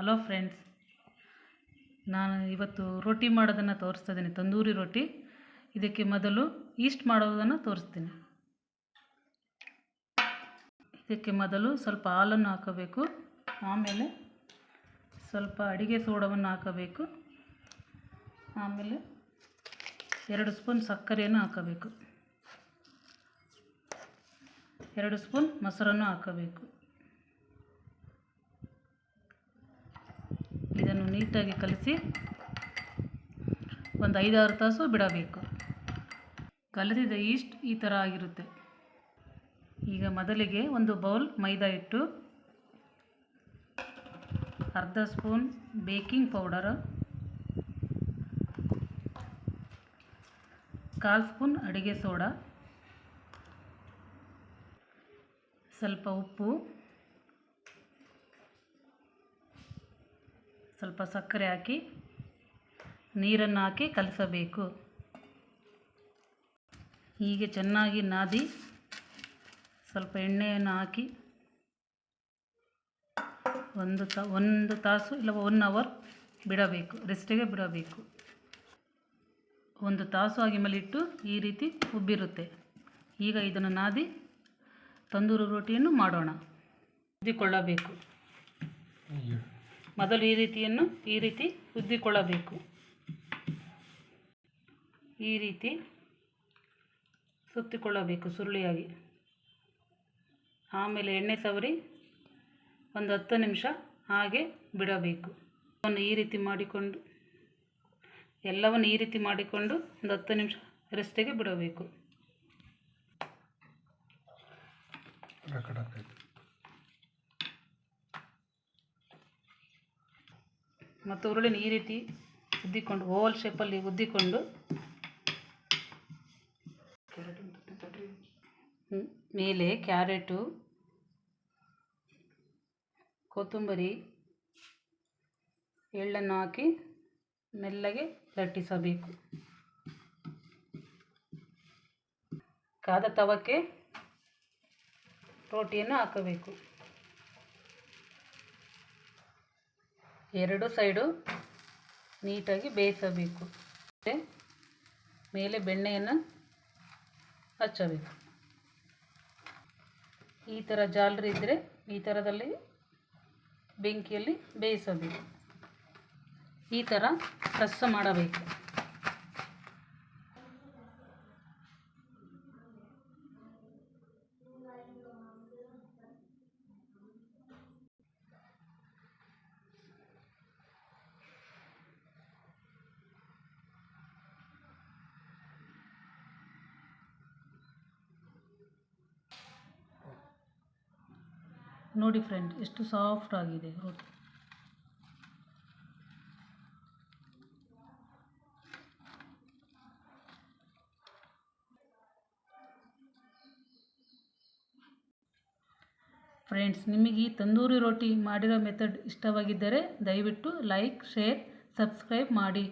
Hello friends, ನಾನು ಇವತ್ತು ರೊಟ್ಟಿ ಮಾಡೋದನ್ನು ತೋರಿಸ್ತಾ ಇದ್ದೀನಿ. ತಂದೂರಿ ರೊಟ್ಟಿ. ಇದಕ್ಕೆ ಮೊದಲು ಈಸ್ಟ್ ಮಾಡೋದನ್ನು ತೋರಿಸ್ತೀನಿ. ಇದಕ್ಕೆ ಮೊದಲು ಸ್ವಲ್ಪ ಹಾಲನ್ನು ಹಾಕಬೇಕು. ಆಮೇಲೆ ಸ್ವಲ್ಪ ಅಡಿಗೆ ಸೋಡವನ್ನು ಹಾಕಬೇಕು. ಆಮೇಲೆ ಎರಡು ಸ್ಪೂನ್ ಸಕ್ಕರೆಯನ್ನು ಹಾಕಬೇಕು. ಎರಡು ಸ್ಪೂನ್ ಮೊಸರನ್ನು ಹಾಕಬೇಕು. ಇದನ್ನು ನೀಟಾಗಿ ಕಲಸಿ ಒಂದು ಐದಾರು ತಾಸು ಬಿಡಬೇಕು. ಕಲಸಿದ ಈಸ್ಟ್ ಈ ಥರ ಆಗಿರುತ್ತೆ. ಈಗ ಮೊದಲಿಗೆ ಒಂದು ಬೌಲ್ ಮೈದಾ ಹಿಟ್ಟು, ಅರ್ಧ ಸ್ಪೂನ್ ಬೇಕಿಂಗ್ ಪೌಡರ್, ಕಾಲು ಸ್ಪೂನ್ ಅಡುಗೆ ಸೋಡಾ, ಸ್ವಲ್ಪ ಉಪ್ಪು ಸ್ವಲ್ಪ ಸಕ್ಕರೆ ಹಾಕಿ ನೀರನ್ನು ಹಾಕಿ ಕಲಸಬೇಕು. ಹೀಗೆ ಚೆನ್ನಾಗಿ ನಾದಿ ಸ್ವಲ್ಪ ಎಣ್ಣೆಯನ್ನು ಹಾಕಿ ಒಂದು ತ ಒಂದು ತಾಸು ಇಲ್ಲ ಒನ್ ಅವರ್ ಬಿಡಬೇಕು, ರೆಸ್ಟಿಗೆ ಬಿಡಬೇಕು. ಒಂದು ತಾಸು ಆಗಿ ಮೇಲೆ ಈ ರೀತಿ ಉಬ್ಬಿರುತ್ತೆ. ಈಗ ಇದನ್ನು ನಾದಿ ತಂದೂರು ರೊಟ್ಟಿಯನ್ನು ಮಾಡೋಣ. ಉದ್ದಿಕೊಳ್ಳಬೇಕು ಮೊದಲು ಈ ರೀತಿಯನ್ನು ಈ ರೀತಿ ಉದ್ದಿಕೊಳ್ಳಬೇಕು. ಈ ರೀತಿ ಸುತ್ತಿಕೊಳ್ಳಬೇಕು ಸುರುಳಿಯಾಗಿ. ಆಮೇಲೆ ಎಣ್ಣೆ ಸವರಿ ಒಂದು ಹತ್ತು ನಿಮಿಷ ಹಾಗೆ ಬಿಡಬೇಕು. ಅವನ್ನು ಈ ರೀತಿ ಮಾಡಿಕೊಂಡು, ಎಲ್ಲವನ್ನು ಈ ರೀತಿ ಮಾಡಿಕೊಂಡು ಒಂದು ಹತ್ತು ನಿಮಿಷ ರೆಸ್ಟಿಗೆ ಬಿಡಬೇಕು. ಮತ್ತು ಉರುಳಿನ ಈ ರೀತಿ ಉದ್ದಿಕೊಂಡು ಓವಲ್ ಶೇಪಲ್ಲಿ ಉದ್ದಿಕೊಂಡು ಮೇಲೆ ಕ್ಯಾರೆಟು, ಕೊತ್ತಂಬರಿ, ಎಳ್ಳನ್ನು ಹಾಕಿ ಮೆಲ್ಲಗೆ ಲಟ್ಟಿಸಬೇಕು. ಕಾದ ತವಕ್ಕೆ ರೋಟಿಯನ್ನು ಹಾಕಬೇಕು. ಎರಡು ಸೈಡು ನೀಟಾಗಿ ಬೇಯಿಸಬೇಕು. ಮೇಲೆ ಬೆಣ್ಣೆಯನ್ನು ಹಚ್ಚಬೇಕು. ಈ ಥರ ಜಾಲರಿ ಇದ್ದರೆ ಈ ಥರದಲ್ಲಿ ಬೆಂಕಿಯಲ್ಲಿ ಬೇಯಿಸಬೇಕು. ಈ ಥರ ಪ್ರೆಸ್ ಮಾಡಬೇಕು. ನೋಡಿ ಫ್ರೆಂಡ್ ಎಷ್ಟು ಸಾಫ್ಟ್ ಆಗಿದೆ ರೊಟ್ಟಿ ಫ್ರೆಂಡ್ಸ್ ನಿಮಗೆ ಈ ತಂದೂರಿ ರೋಟಿ ಮಾಡಿರೋ ಮೆಥಡ್ ಇಷ್ಟವಾಗಿದ್ದರೆ ದಯವಿಟ್ಟು ಲೈಕ್ ಶೇರ್ ಸಬ್ಸ್ಕ್ರೈಬ್ ಮಾಡಿ.